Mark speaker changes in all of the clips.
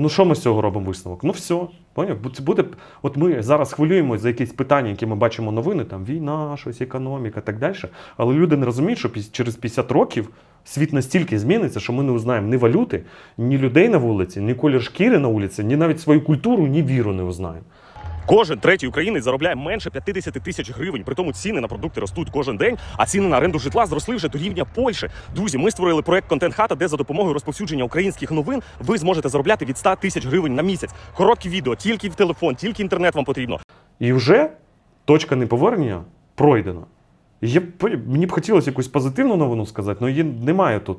Speaker 1: Ну, що ми з цього робимо висновок? Ну, все. Поняв? Це буде. От ми зараз хвилюємося за якісь питання, які ми бачимо новини, там війна, щось, економіка, так далі. Але люди не розуміють, що через 50 років світ настільки зміниться, що ми не узнаємо ні валюти, ні людей на вулиці, ні колір шкіри на вулиці, ні навіть свою культуру, ні віру не узнаємо.
Speaker 2: Кожен третій українець заробляє менше 50 тисяч гривень. При тому ціни на продукти ростуть кожен день, а ціни на оренду житла зросли вже до рівня Польщі. Друзі, ми створили проект Контент Хата, де за допомогою розповсюдження українських новин ви зможете заробляти від 100 тисяч гривень на місяць. Короткі відео, тільки в телефон, тільки інтернет вам потрібно.
Speaker 1: І вже точка неповернення пройдена. Я, мені б хотілося якусь позитивну новину сказати, але її немає тут.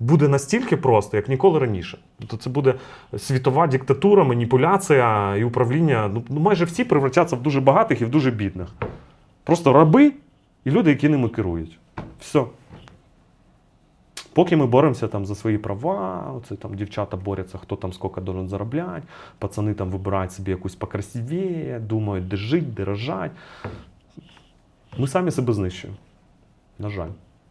Speaker 1: буде настільки просто, як ніколи раніше. Тобто це буде світова диктатура, маніпуляція і управління. Ну, ну, майже всі превратяться в дуже багатих і в дуже бідних. Просто раби і люди, які ними керують. Все. Поки ми боремося там за свої права, оце там дівчата борються, хто там скільки должен заробляти, пацани там вибирають собі якусь покрасивіє, думають, де жити, де рожати. Ми самі себе знищуємо. На жаль.